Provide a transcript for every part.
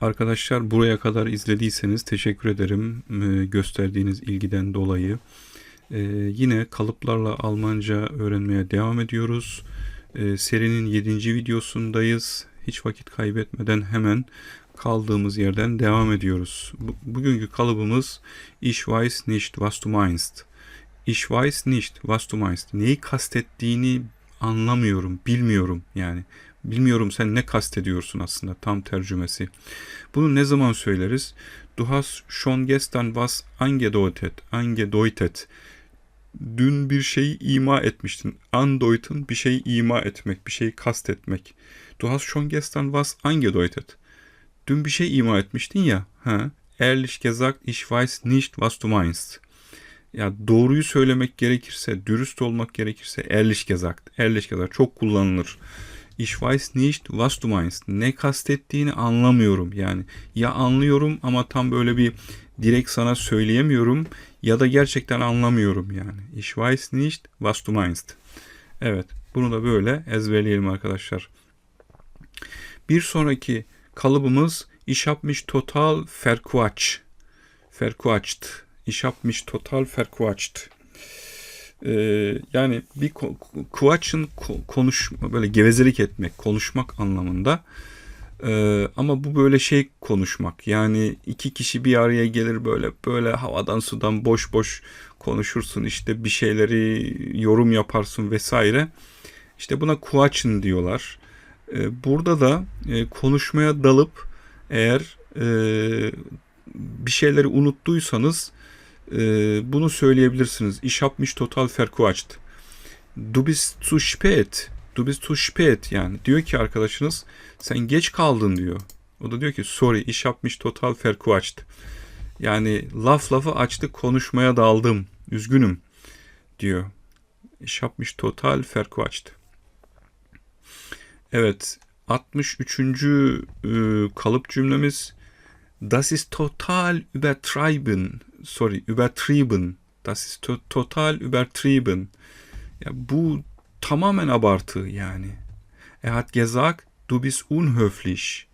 Arkadaşlar buraya kadar izlediyseniz teşekkür ederim e, gösterdiğiniz ilgiden dolayı. E, yine kalıplarla Almanca öğrenmeye devam ediyoruz. E, serinin 7. videosundayız. Hiç vakit kaybetmeden hemen kaldığımız yerden devam ediyoruz. Bu, bugünkü kalıbımız Ich weiß nicht, was du meinst. Ich weiß nicht, was du meinst. Neyi kastettiğini anlamıyorum, bilmiyorum yani. Bilmiyorum sen ne kastediyorsun aslında tam tercümesi. Bunu ne zaman söyleriz? Du hast schon gestern was angedeutet, angedeutet. Dün bir şeyi ima etmiştin. Andeuten bir şeyi ima etmek, bir şeyi kastetmek. Du hast schon gestern was angedeutet. Dün bir şey ima etmiştin ya. Ha? Ehrlich gesagt, ich weiß nicht, was du meinst. Ya doğruyu söylemek gerekirse, dürüst olmak gerekirse ehrlich gesagt. Ehrlich gesagt çok kullanılır. Ich weiß nicht, was du meinst. Ne kastettiğini anlamıyorum yani. Ya anlıyorum ama tam böyle bir direkt sana söyleyemiyorum ya da gerçekten anlamıyorum yani. Ich weiß nicht, was du meinst. Evet, bunu da böyle ezberleyelim arkadaşlar. Bir sonraki kalıbımız Ich hab mich total verquatscht. Verquatscht. Ich hab mich total verquatscht. Ee, yani bir kuvaçın konuşma böyle gevezelik etmek, konuşmak anlamında. Ee, ama bu böyle şey konuşmak. Yani iki kişi bir araya gelir böyle böyle havadan sudan boş boş konuşursun işte bir şeyleri yorum yaparsın vesaire. İşte buna kuvaçın diyorlar. Ee, burada da e, konuşmaya dalıp eğer e, bir şeyleri unuttuysanız e, bunu söyleyebilirsiniz. Ich hab mich total verquatscht. Du bist zu spät. Du bist zu spät yani. Diyor ki arkadaşınız sen geç kaldın diyor. O da diyor ki sorry ich hab mich total verquatscht. Yani laf lafı açtı konuşmaya daldım. Üzgünüm diyor. Ich hab mich total verquatscht. Evet 63. E, kalıp cümlemiz Das ist total übertrieben. Sorry, übertrieben. Das ist to total übertrieben. Ya bu tamamen abartı yani. Er hat gesagt, du bist unhöflich.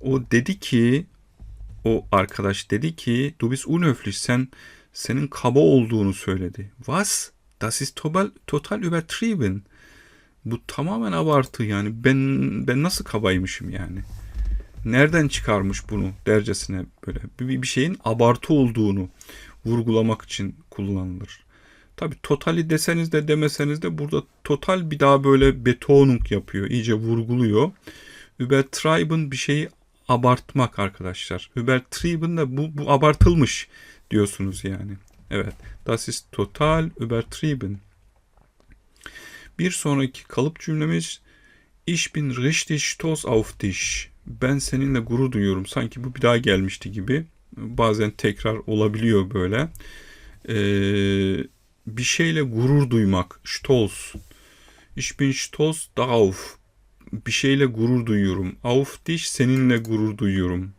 O dedi ki, o arkadaş dedi ki, du bist unhöflich. Sen senin kaba olduğunu söyledi. Was? Das ist total, total übertrieben. Bu tamamen abartı yani. Ben ben nasıl kabaymışım yani nereden çıkarmış bunu dercesine böyle bir, bir şeyin abartı olduğunu vurgulamak için kullanılır. Tabi totali deseniz de demeseniz de burada total bir daha böyle betonung yapıyor. iyice vurguluyor. Übertreiben bir şeyi abartmak arkadaşlar. Übertrieben de bu, bu abartılmış diyorsunuz yani. Evet. Das ist total übertrieben. Bir sonraki kalıp cümlemiz Ich bin richtig stolz auf dich ben seninle gurur duyuyorum. Sanki bu bir daha gelmişti gibi. Bazen tekrar olabiliyor böyle. Ee, bir şeyle gurur duymak. Stolz. Ich bin stolz darauf. Bir şeyle gurur duyuyorum. Auf dich seninle gurur duyuyorum.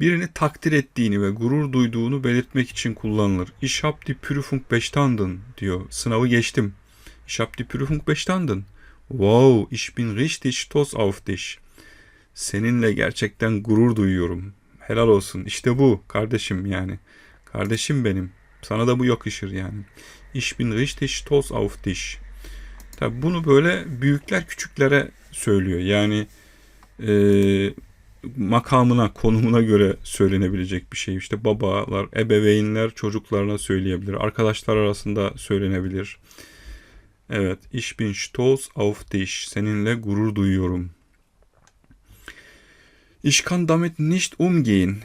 Birini takdir ettiğini ve gurur duyduğunu belirtmek için kullanılır. Ich hab die Prüfung bestanden diyor. Sınavı geçtim. Ich hab die Prüfung bestanden. Wow, ich bin richtig stolz auf dich. Seninle gerçekten gurur duyuyorum. Helal olsun. İşte bu kardeşim yani. Kardeşim benim. Sana da bu yakışır yani. Ich bin richtig stolz auf dich. Tabi bunu böyle büyükler küçüklere söylüyor. Yani e, makamına, konumuna göre söylenebilecek bir şey. İşte babalar, ebeveynler çocuklarına söyleyebilir. Arkadaşlar arasında söylenebilir. Evet, ich bin stolz auf dich. Seninle gurur duyuyorum. Ich kann damit nicht umgehen.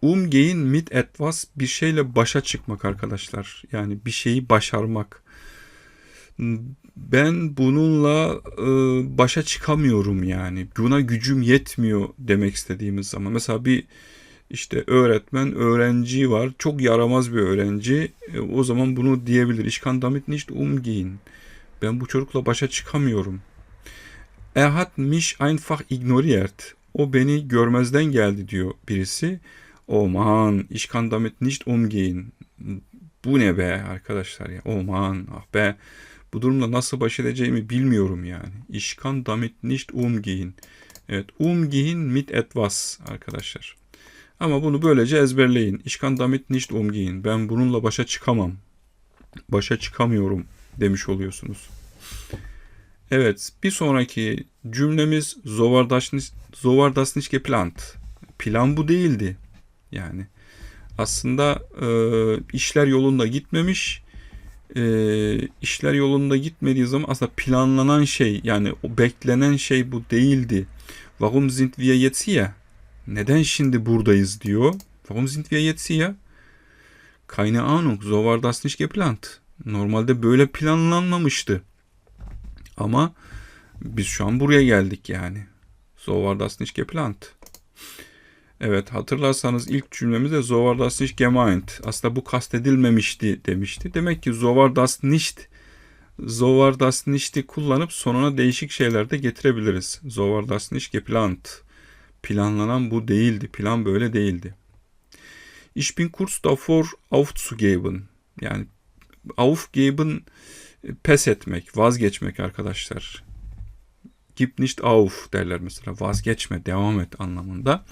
Umgehen mit etwas bir şeyle başa çıkmak arkadaşlar. Yani bir şeyi başarmak. Ben bununla e, başa çıkamıyorum yani. Buna gücüm yetmiyor demek istediğimiz zaman. Mesela bir işte öğretmen, öğrenci var. Çok yaramaz bir öğrenci. E, o zaman bunu diyebilir. Ich kann damit nicht umgehen. Ben bu çocukla başa çıkamıyorum. Er hat mich einfach ignoriert. O beni görmezden geldi diyor birisi. Oman, ich kann damit nicht umgehen. Bu ne be arkadaşlar ya. Oman, ah be. Bu durumda nasıl baş edeceğimi bilmiyorum yani. Ich kann damit nicht umgehen. Evet, umgehen mit etwas arkadaşlar. Ama bunu böylece ezberleyin. Ich kann damit nicht umgehen. Ben bununla başa çıkamam. Başa çıkamıyorum demiş oluyorsunuz. Evet, bir sonraki cümlemiz nicht geplant. Plan bu değildi. Yani aslında e, işler yolunda gitmemiş. E, işler yolunda gitmediği zaman aslında planlanan şey yani o beklenen şey bu değildi. Warum sind wir jetzt hier? Neden şimdi buradayız diyor. Warum sind wir jetzt hier? Keine Ahnung. So war das nicht geplant. Normalde böyle planlanmamıştı. Ama biz şu an buraya geldik yani. So war das nicht geplant. Evet hatırlarsanız ilk cümlemizde so war das nicht gemeint. Aslında bu kastedilmemişti demişti. Demek ki so war das nicht so nicht'i kullanıp sonuna değişik şeyler de getirebiliriz. So war das nicht geplant. Planlanan bu değildi. Plan böyle değildi. Ich bin kurz davor aufzugeben. Yani aufgeben pes etmek, vazgeçmek arkadaşlar. Gib nicht auf derler mesela. Vazgeçme, devam et anlamında.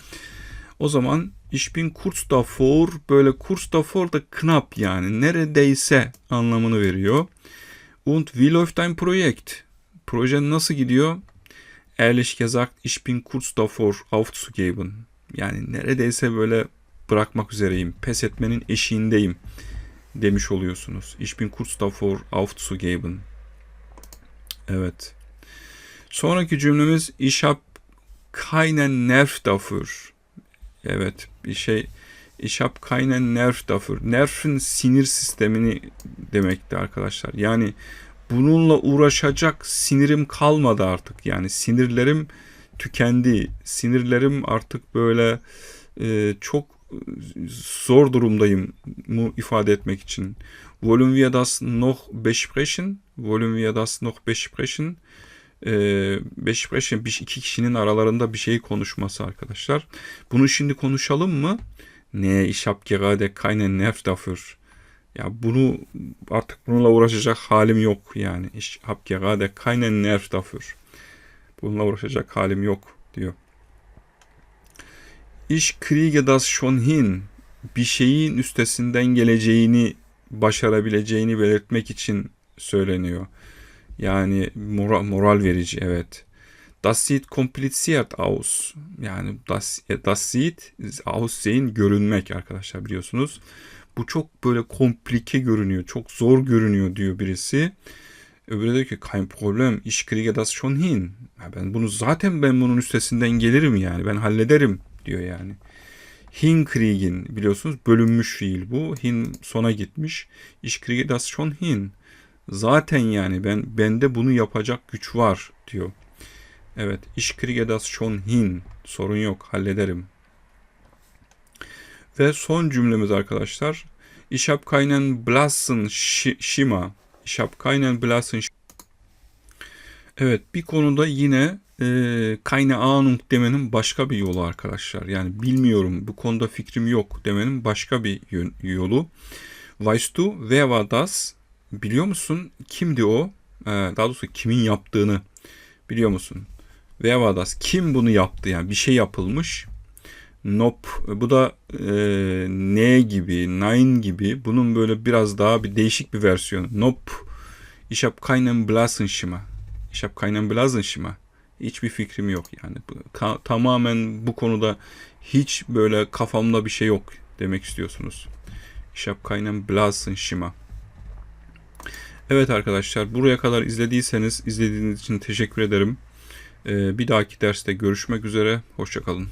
O zaman ich bin kurz davor böyle kurz davor da knapp yani neredeyse anlamını veriyor. Und wie läuft dein Projekt? Projen nasıl gidiyor? Ehrlich gesagt ich bin kurz davor aufzugeben. Yani neredeyse böyle bırakmak üzereyim. Pes etmenin eşiğindeyim demiş oluyorsunuz. Ich bin kurz davor aufzugeben. Evet. Sonraki cümlemiz ich hab keinen Nerv dafür. Evet bir şey ich hab keinen Nerv dafür. Nervin sinir sistemini demekti arkadaşlar. Yani bununla uğraşacak sinirim kalmadı artık. Yani sinirlerim tükendi. Sinirlerim artık böyle e, çok zor durumdayım mu ifade etmek için. Wollen wir das noch besprechen? Wollen wir das noch besprechen? Ee, besprechen bir iki kişinin aralarında bir şey konuşması arkadaşlar. Bunu şimdi konuşalım mı? Ne ich hab gerade keinen Nerv dafür. Ya bunu artık bununla uğraşacak halim yok yani. Ich hab gerade keinen Nerv dafür. Bununla uğraşacak halim yok diyor. Ich kriege das schon hin. Bir şeyin üstesinden geleceğini, başarabileceğini belirtmek için söyleniyor. Yani moral, moral verici evet. Das sieht kompliziert aus. Yani das, das sieht aussehen görünmek arkadaşlar biliyorsunuz. Bu çok böyle komplike görünüyor, çok zor görünüyor diyor birisi. Öbürü diyor ki kein Problem, ich kriege das schon hin. Ben bunu zaten ben bunun üstesinden gelirim yani. Ben hallederim diyor yani. Hinkriegen biliyorsunuz bölünmüş fiil bu. Hin sona gitmiş. Ich kriege das schon hin. Zaten yani ben bende bunu yapacak güç var diyor. Evet, ich kriege das schon hin. Sorun yok, hallederim. Ve son cümlemiz arkadaşlar. Ich hab keinen blassen Schimmer. Ich hab keinen blassen Evet, bir konuda yine e, keine Ahnung demenin başka bir yolu arkadaşlar. Yani bilmiyorum, bu konuda fikrim yok demenin başka bir yolu. Weißt du, wer war das? Biliyor musun kimdi o? Ee, daha doğrusu kimin yaptığını biliyor musun? Wer war das? Kim bunu yaptı? Yani bir şey yapılmış. Nop. Bu da e, ne gibi, nein gibi. Bunun böyle biraz daha bir değişik bir versiyonu. Nop. Ich hab keinen blassen Schimmer. Ich hab keinen blassen Schimmer. Hiçbir fikrim yok yani. Ka- tamamen bu konuda hiç böyle kafamda bir şey yok demek istiyorsunuz. Ich hab keinen blassen. Evet arkadaşlar buraya kadar izlediyseniz izlediğiniz için teşekkür ederim. Ee, bir dahaki derste görüşmek üzere. Hoşçakalın.